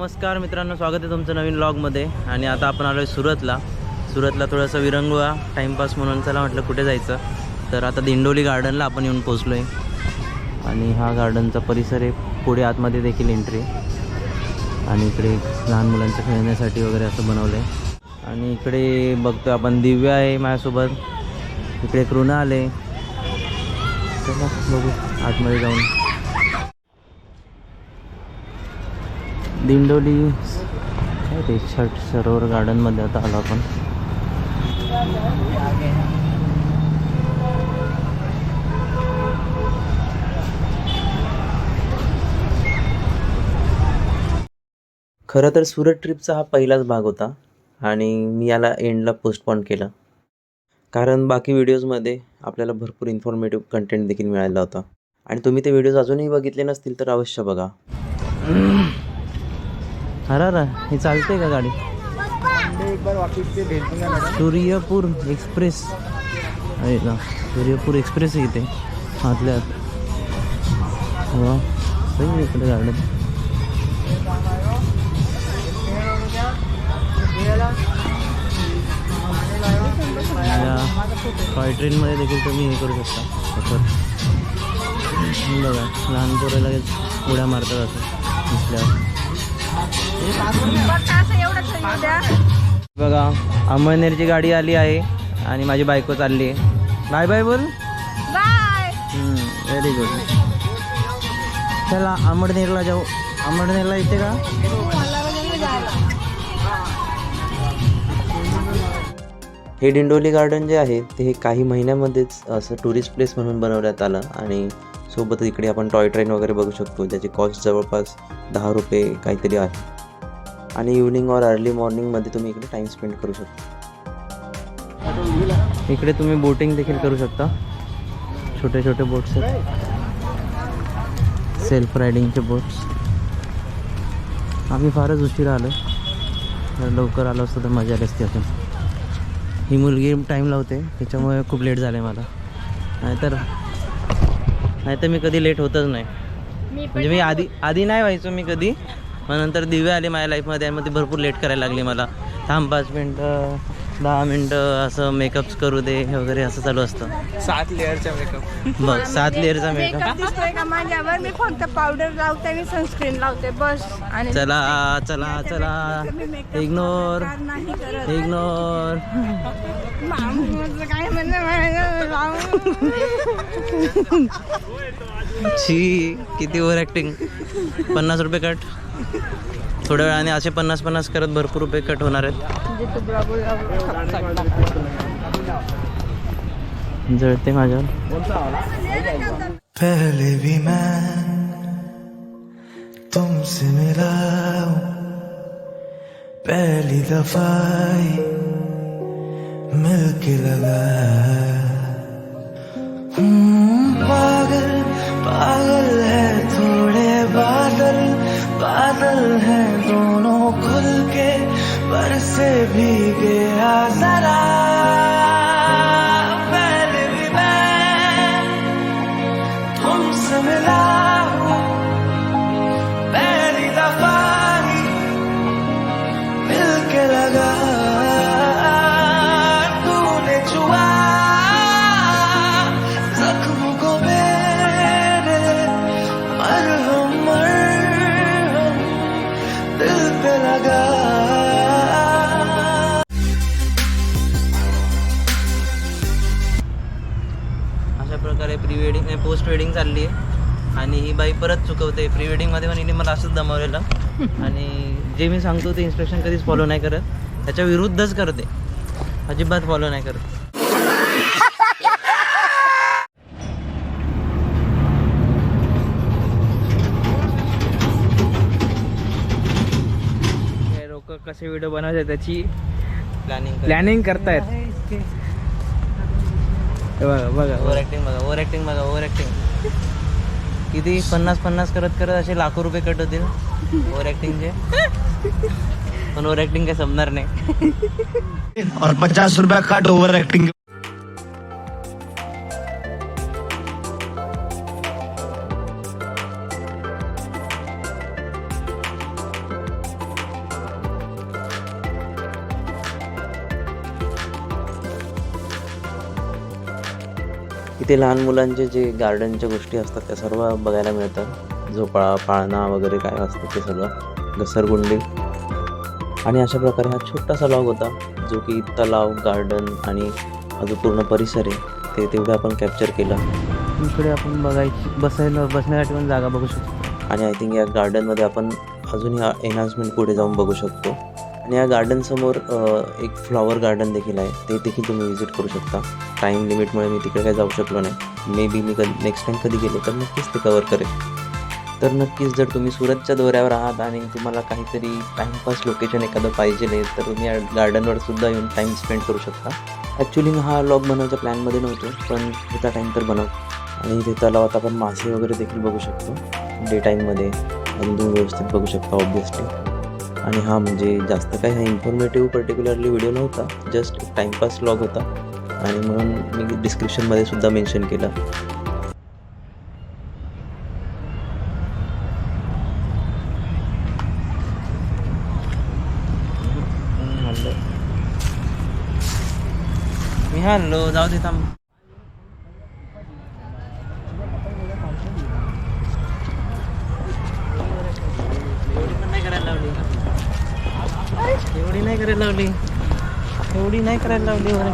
नमस्कार मित्रांनो स्वागत आहे तुमचं नवीन ब्लॉगमध्ये आणि आता आपण आलो आहे सुरतला. सुरतला थोडंसं विरंगुळा टाईमपास म्हणून चला म्हटलं कुठे जायचं. तर आता दिंडोली गार्डनला आपण येऊन पोचलो आहे आणि हा गार्डनचा परिसर आहे पुढे आतमध्ये देखील एंट्री आणि इकडे लहान मुलांच्या खेळण्यासाठी वगैरे असं बनवलं आहे आणि इकडे बघतो आपण दिव्या आहे माझ्यासोबत. इकडे कृणा आले चला बघू आतमध्ये जाऊन. दिंडोली काय ते छट सरोवर गार्डनमध्ये आता आलो आपण. खरं तर सुरत ट्रिपचा हा पहिलाच भाग होता आणि मी याला एंडला पोस्टपॉन केला. कारण बाकी व्हिडिओजमध्ये आपल्याला भरपूर इन्फॉर्मेटिव्ह कंटेंट देखील मिळाला होता. आणि तुम्ही ते व्हिडिओज अजूनही बघितले नसतील तर अवश्य बघा. अरे अरे हे चालते का गाडी? सूर्यपूर एक्सप्रेस. आहे का सूर्यपूर एक्सप्रेस आहे इथे आतल्या आत. वा सही इकडे गाड्या या टॉय ट्रेनमध्ये देखील तुम्ही हे करू शकता. सफर. बघा लहान पोरं लगेच उड्या मारतात असं दिसल्यावर. बघा अंमळनेरची गाडी आली आहे आणि माझी बायको चालली आहे. बाय बाय बोल. बाय. व्हेरी गुड चला अंमळनेरला जाऊ. अंमळनेरला येते का? हे दिंडोली गार्डन जे आहे ते हे काही महिन्यामध्येच असं टुरिस्ट प्लेस म्हणून बनवण्यात आलं आणि सोबतच इकडे आपण टॉय ट्रेन वगैरे बघू शकतो ज्याची कॉस्ट जवळपास दहा रुपये काहीतरी आहे. आणि इव्हनिंग और अर्ली मॉर्निंगमध्ये तुम्ही इकडे टाईम स्पेंड करू शकता. इकडे तुम्ही बोटिंग देखील करू शकता. छोटे छोटे बोट्स आहेत. सेल्फ रायडिंगचे बोट्स आम्ही फारच उशिरा आलो. जर लवकर आलो असतो तर मजा आली असती अजून. ही मुलगी टाईम लावते. त्याच्यामुळे खूप लेट झालं आहे मला. नाहीतर नाहीतर मी कधी लेट होतच नाही. म्हणजे मी आधी आधी नाही व्हायचो मी कधी. मग नंतर दिवे आले माझ्या लाईफमध्ये आणि मग ते भरपूर लेट करायला लागली मला. थांब पाच मिनटं. दहा मिनटं असं मेकअप्स करू दे हे वगैरे असं चालू असतं. सात लेअरचा मेकअप बघ सात लेअरचा मेकअप मेकअप दिसतोय का माझ्यावर? मी फक्त पावडर लावते आणि सनस्क्रीन लावते बस. आणि चला चला चला. मी makeup इग्नोर प्रकार नाही करत. इग्नोर मामूचं काय म्हणणं माझं लावून. छी किती ओव्हर ॲक्टिंग पन्नास रुपये कट थोड्या वेळाने असे पन्नास पन्नास करत भरपूर रुपये कट होणार आहेत. ब्लॉग जड़ते पहले भी मैं तुमसे मिला पहली दफ़ा मिलके लगा हम्म, पागल पागल है थोड़े बादल। बादल है दोनों खुल के, पर से भी लगा तूने छुआ। जख्म को मेरे मरहम मरहम दिल पे लगा। अशा प्रकारे प्री वेडिंग पोस्ट वेडिंग चालली आहे. आणि ही बाई परत चुकवते. प्री वेडिंगमध्ये पण हिने मला असंच दमवलेलं. आणि जे मी सांगतो ते इन्स्ट्रक्शन कधीच फॉलो नाही करत. त्याच्या विरुद्धच करते. अजिबात फॉलो नाही करत. लोक कसे व्हिडिओ बनवायचे त्याची प्लॅनिंग प्लॅनिंग करतायत. हे बघा बघा ओव्हर ॲक्टिंग बघा ओव्हर ॲक्टिंग बघा ओव्हर ॲक्टिंग किती? पन्नास पन्नास करत करत असे लाखो रुपये कट होतील. ओव्हर ॲक्टिंगचे पण ओव्हर ॲक्टिंग काही संपणार नाही. और पचास रुपया कट ओव्हर ऍक्टिंग इथे लहान मुलांचे जे गार्डनच्या गोष्टी असतात त्या सर्व बघायला मिळतात. झोपाळा पाळणा वगैरे काय असतं ते सगळं. घसरगुंडी. आणि अशा प्रकारे हा छोटासा लॉग होता जो की तलाव गार्डन आणि जो पूर्ण परिसर आहे ते तेवढं आपण कॅप्चर केलं. इकडे आपण बघायची बसायला बसण्यासाठी पण जागा बघू शकतो. आणि आय थिंक या गार्डनमध्ये आपण अजूनही एनहान्समेंट पुढे जाऊन बघू शकतो. आणि या गार्डनसमोर एक फ्लॉवर गार्डन देखील आहे. ते देखील तुम्ही विजिट करू शकता. टाईम लिमिटमुळे मी तिकडे काही जाऊ शकलो नाही. मे बी मी कधी नेक्स्ट टाईम कधी गेलो तर नक्कीच ते कवर करेन तर नक्कीच जर तुम्ही सुरतच्या दौऱ्यावर आहात आणि तुम्हाला काहीतरी टाईमपास लोकेशन एखादं पाहिजे तर तुम्ही या गार्डनवर सुद्धा येऊन टाईम स्पेंड करू शकता. ॲक्च्युली मी हा लॉग बनवायच्या प्लॅनमध्ये नव्हतो पण तिथं टाईम तर बनव. आणि ते तलावात आपण मासे वगैरे देखील बघू शकतो. डे टाईममध्ये आणि तुम्ही व्यवस्थित बघू शकता ऑब्विसली आणि हा म्हणजे जास्त काही हा इन्फॉर्मेटिव्ह पर्टिक्युलरली व्हिडिओ नव्हता जस्ट एक टाईमपास लॉग होता. आणि म्हणून मी डिस्क्रिप्शनमध्ये सुद्धा मेन्शन केलं. मी हल्लो जाऊ दे थांब एवढी पण नाही करायला लावली एवढी नाही करायला लावली एवढी नाही करायला लावली बरं.